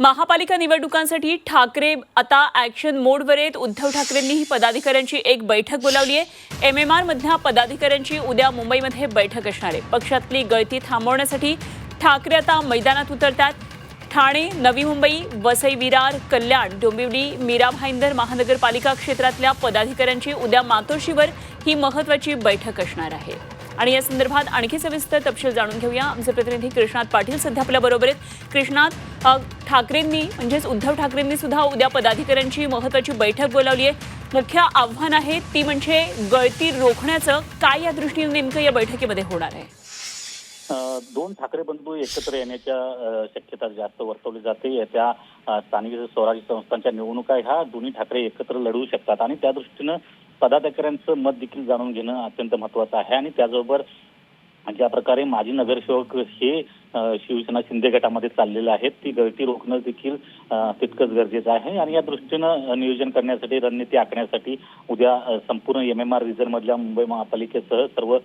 महापालिका निवडणुकांसाठी ठाकरे आता ॲक्शन मोडवर आहेत. उद्धव ठाकरेंनीही पदाधिकाऱ्यांची एक बैठक बोलावली आहे. एम एम आर मधल्या पदाधिकाऱ्यांची उद्या मुंबईमध्ये बैठक असणार आहे. पक्षातली गळती थांबवण्यासाठी ठाकरे आता मैदानात उतरतात. ठाणे नवी मुंबई वसई विरार कल्याण डोंबिवली मीरा भाईंदर महानगरपालिका क्षेत्रातल्या पदाधिकाऱ्यांची उद्या मातोश्रीवर ही महत्वाची बैठक असणार आहे. आणि या संदर्भात आणखी सविस्तर तपशील जाणून घेऊया. आमचे प्रतिनिधी कृष्णात पाटील सध्या आपल्या बरोबर आहेत. कृष्णात ठाकरेंनी म्हणजेच उद्धव ठाकरेंनी सुद्धा उद्या पदाधिकाऱ्यांची महत्वाची बैठक बोलावली आहे. मुख्य आव्हान आहे ती म्हणजे गळती रोखण्याचं. काय या दृष्टीने नेमकं या बैठकीमध्ये होणार आहे? दोन ठाकरे बंधू एकत्र येण्याच्या शक्यता जास्त वर्तवली जाते. येत्या स्थानिक स्वराज्य संस्थांच्या निवडणुका ह्या दोन्ही ठाकरे एकत्र लढवू शकतात. आणि त्या दृष्टीनं पदाधिकाऱ्यांचं मत देखील जाणून घेणं अत्यंत महत्वाचं आहे. आणि त्याचबरोबर ज्या प्रकारे माजी नगरसेवक हे शिवसेना शिंदे गटामध्ये चाललेल्या आहेत. ती गळती रोखणं देखील तितकंच गरजेचं आहे. आणि या दृष्टीनं नियोजन करण्यासाठी रणनीती आखण्यासाठी उद्या संपूर्ण एम एम आर रिझर्व मधल्या मुंबई महापालिकेसह सर्व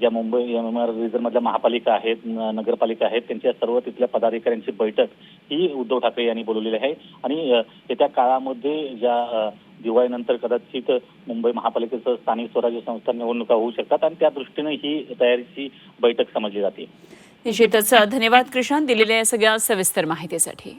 ज्या मुंबई एम एम आर रिझर्व मधल्या महापालिका आहेत नगरपालिका आहेत त्यांच्या सर्व तिथल्या पदाधिकाऱ्यांची बैठक ही उद्धव ठाकरे यांनी बोलवलेली आहे. आणि येत्या काळामध्ये ज्या दिवाळीनंतर कदाचित मुंबई महापालिकेचं स्थानिक स्वराज्य संस्था निवडणुका होऊ शकतात. आणि त्या दृष्टीनं ही तयारीची बैठक समजली जाते. निश्चितच धन्यवाद कृष्ण. दिलेल्या या सगळ्या सविस्तर माहितीसाठी.